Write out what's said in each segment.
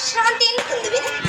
বিশ্রাম দিন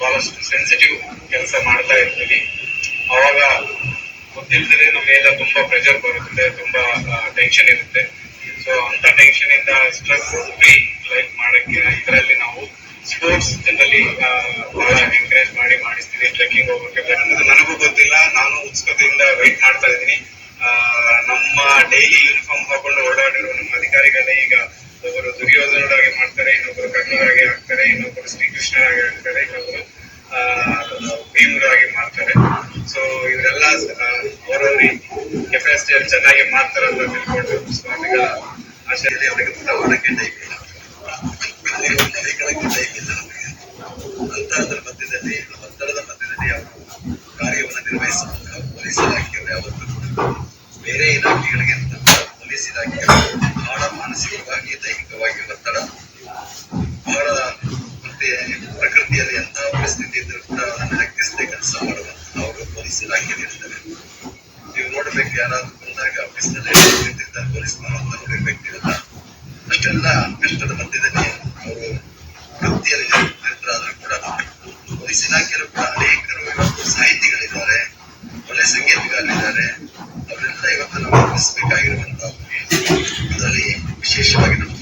ಬಹಳಷ್ಟು ಸೆನ್ಸಿಟಿವ್ ಕೆಲಸ ಮಾಡ್ತಾ ಇರ್ತೀವಿ. ಅವಾಗ ಗೊತ್ತಿಲ್ಲದೆ ನಮ್ಮ ಮೇಲೆ ತುಂಬಾ ಪ್ರೆಷರ್ ಬರುತ್ತೆ, ತುಂಬಾ ಟೆನ್ಷನ್ ಇರುತ್ತೆ. ಸೊ ಅಂತ ಟೆನ್ಷನ್ ಇಂದ ಸ್ಟ್ರೆಸ್ ಫ್ರೀ ಲೈಫ್ ಮಾಡಕ್ಕೆ ಇದರಲ್ಲಿ ನಾವು ಸ್ಪೋರ್ಟ್ಸ್ ಜನರಲಿ ಬಹಳ ಮಾಡಿ, ಮಾಡಿಸ್ತೀವಿ ಟ್ರೆಕ್ಕಿಂಗ್ ಹೋಗೋಕೆ ನನಗೂ ಗೊತ್ತಿಲ್ಲ, ನಾನು ಉತ್ಸುಕತೆಯಿಂದ ವೆಯ್ಟ್ ಮಾಡ್ತಾ ಇದ್ದೀನಿ. ನಮ್ಮ ಡೈಲಿ ಯೂನಿಫಾರ್ಮ್ ಹಾಕೊಂಡು ಓಡಾಡಿರೋ ನಮ್ಮ ಅಧಿಕಾರಿಗಳೇ ಈಗ ಒಬ್ಬರು ದುರ್ಯೋಧನರಾಗಿ ಮಾಡ್ತಾರೆ, ಇನ್ನೊಬ್ಬರು ಕರ್ಣರಾಗಿ ಆಗ್ತಾರೆ ಇನ್ನೊಬ್ಬರು ಶ್ರೀಕೃಷ್ಣರಾಗಿ ಆಗ್ತಾರೆ ಇವರೆಲ್ಲ ಅವರವ್ರ ಕೆಪಾಸಿಟಿಯಲ್ಲಿ ಚೆನ್ನಾಗಿ ಮಾಡ್ತಾರಂತ ತಿಳ್ಕೊಂಡು ಸ್ವಾಮಿಗಳ ಆಶಯದಲ್ಲಿ ಅವರಿಗೆ ಮಾಡಕ್ಕೆ ಟೈಪ್ ಇಲ್ಲ. ಅವರಿಗೆ ಇಲ್ಲ ನಮಗೆ. ಅಂತಹದ್ರ ಮಧ್ಯದಲ್ಲಿ, ಒತ್ತಡದ ಮಧ್ಯದಲ್ಲಿ ಅವರು ಕಾರ್ಯವನ್ನು ನಿರ್ವಹಿಸುವಂತಹ ಪೊಲೀಸ್ ಇಲಾಖೆಯವರು ಯಾವತ್ತೂ ಕೂಡ ಬೇರೆ ಇಲಾಖೆಗಳಿಗಿಂತ ಪೊಲೀಸ್ ಇಲಾಖೆ ಬಹಳ ಮಾನಸಿಕವಾಗಿ, ದೈಹಿಕವಾಗಿ ಒತ್ತಡ. ಬಹಳ ಮತ್ತೆ ಪ್ರಕೃತಿಯಲ್ಲಿ ಎಂತಹ ಪರಿಸ್ಥಿತಿ ಇದ್ರೂ ಕೂಡ ಅದನ್ನು ಲೆಕ್ಕಿಸದೆ ಕೆಲಸ ಮಾಡುವಂತಹ ಅವರು ಪೊಲೀಸ್ ಇಲಾಖೆಯಲ್ಲಿ ನೀವು ನೋಡ್ಬೇಕು ಯಾರಾದ್ರೂ ಬಂದಾಗ ಆಫೀಸ್ನಲ್ಲಿ ನಿಂತಿರ್ತಾರೆ ಪೊಲೀಸ್ ಅಂತ ನೋಡಿರ್ಬೇಕಿರಲ್ಲ ಅಷ್ಟೆಲ್ಲ ಕಷ್ಟದ ಮಧ್ಯದಲ್ಲಿ ಅವರು ವೃತ್ತಿಯಲ್ಲಿ ಕೂಡ ಪೊಲೀಸ್ ಇಲಾಖೆಯಲ್ಲೂ ಕೂಡ ಅನೇಕರು ಇವತ್ತು ಸಾಹಿತಿಗಳಿದ್ದಾರೆ, ಒಳ್ಳೆ ಸಂಗೀತಗಾರರಿದ್ದಾರೆ. ಅವರೆಲ್ಲ ಇವತ್ತು ನಾವು ಗಮನಿಸಬೇಕಾಗಿರುವಂತಹ ಅದರಲ್ಲಿ ವಿಶೇಷವಾಗಿ ನಮ್ಮ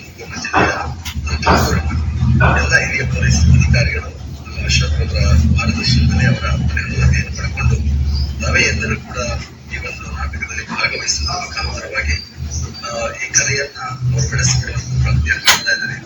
ಮಾರ್ಗದರ್ಶನದಲ್ಲಿ ಅವರ ಪರಿಣತಿಯನ್ನು ಪಡೆಕೊಂಡು ತಾವೇ ಎಲ್ಲರೂ ಕೂಡ ಈ ಒಂದು ನಾಟಕದಲ್ಲಿ ಭಾಗವಹಿಸುವ ಮುಖಾಂತರವಾಗಿ ಈ ಕಲೆಯನ್ನ ಅವರು ಬೆಳೆಸಿಕೊಳ್ಳುವಂತ ಪ್ರಯತ್ನ ಮಾಡ್ತಾ ಇದ್ದಾರೆ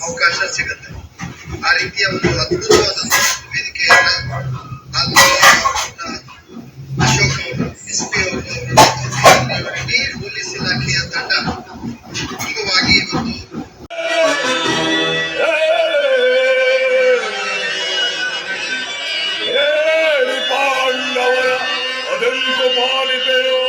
ಅವಕಾಶ ಸಿಗುತ್ತೆ ಆ ರೀತಿಯ ಒಂದು ಅದ್ಭುತವಾದ ವೇದಿಕೆಯನ್ನ ಅಶೋಕ್ ಎಸ್ ಪಿ ಅವರು ಪೊಲೀಸ್ ಇಲಾಖೆಯ ತಂಡ ಮುಖ್ಯವಾಗಿ ಇವತ್ತು ಬಾಲಿದೆಯೋ